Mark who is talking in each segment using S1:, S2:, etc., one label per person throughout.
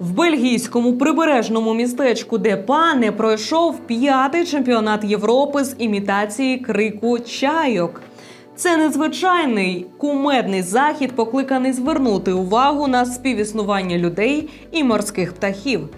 S1: В бельгійському прибережному містечку Депа не пройшов п'ятий чемпіонат Європи з імітації крику чайок. Це незвичайний кумедний захід, покликаний звернути увагу на співіснування людей і морських птахів.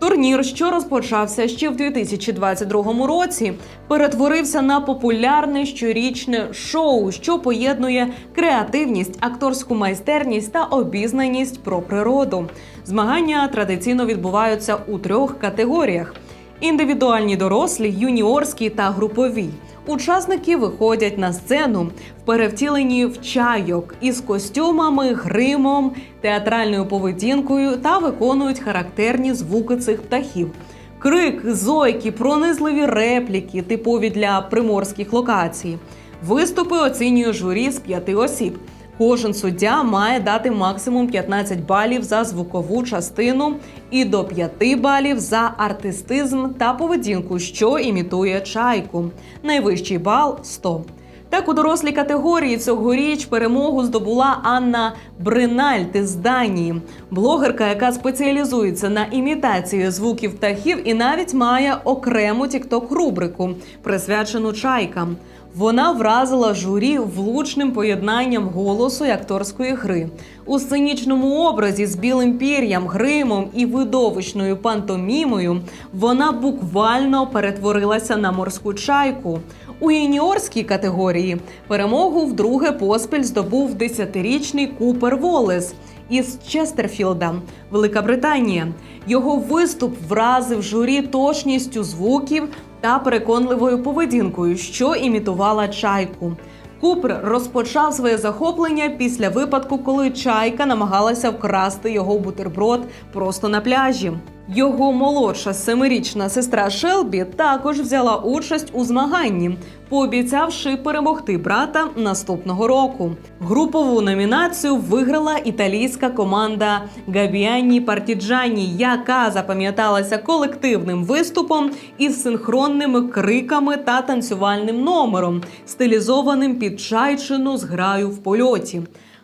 S1: Турнір, що розпочався ще в 2022 році, перетворився на популярне щорічне шоу, що поєднує креативність, акторську майстерність та обізнаність про природу. Змагання традиційно відбуваються у трьох категоріях: індивідуальні дорослі, юніорські та групові. Учасники виходять на сцену в перевтіленні в чайок із костюмами, гримом, театральною поведінкою та виконують характерні звуки цих птахів. Крик, зойки, пронизливі репліки, типові для приморських локацій. Виступи оцінює журі з п'яти осіб. Кожен суддя має дати максимум 15 балів за звукову частину і до 5 балів за артистизм та поведінку, що імітує чайку. Найвищий бал 100. Так у дорослій категорії цьогоріч перемогу здобула Анна Бринальт із Данії, блогерка, яка спеціалізується на імітації звуків птахів і навіть має окрему тікток-рубрику, присвячену чайкам. Вона вразила журі влучним поєднанням голосу і акторської гри у сценічному образі з білим пір'ям, гримом і видовищною пантомімою. Вона буквально перетворилася на морську чайку. У юніорській категорії перемогу вдруге поспіль здобув 10-річний Купер Волес із Честерфілда, Велика Британія. Його виступ вразив журі точністю звуків та переконливою поведінкою, що імітувала чайку. Купер розпочав своє захоплення після випадку, коли чайка намагалася вкрасти його бутерброд просто на пляжі. Його молодша семирічна сестра Шелбі також взяла участь у змаганні, пообіцявши перемогти брата наступного року. Групову номінацію виграла італійська команда Габіані Партіджані, яка запам'яталася колективним виступом із синхронними криками та танцювальним номером, стилізованим під чайчину з граю в польоті.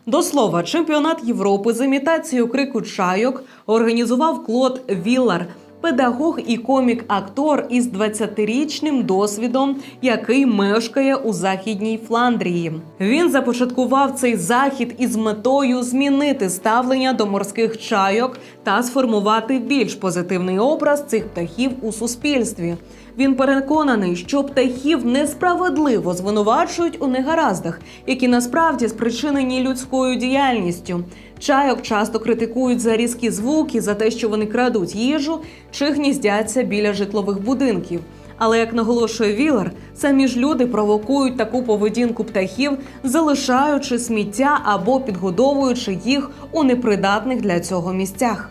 S1: До слова, чемпіонат Європи з імітацією крику чайок організував Клод Віллар, педагог і комік-актор із 20-річним досвідом, який мешкає у західній Фландрії. Він започаткував цей захід із метою змінити ставлення до морських чайок та сформувати більш позитивний образ цих птахів у суспільстві. Він переконаний, що птахів несправедливо звинувачують у негараздах, які насправді спричинені людською діяльністю. Чайок часто критикують за різкі звуки, за те, що вони крадуть їжу чи гніздяться біля житлових будинків. Але як наголошує Вілар, самі ж люди провокують таку поведінку птахів, залишаючи сміття або підгодовуючи їх у непридатних для цього місцях.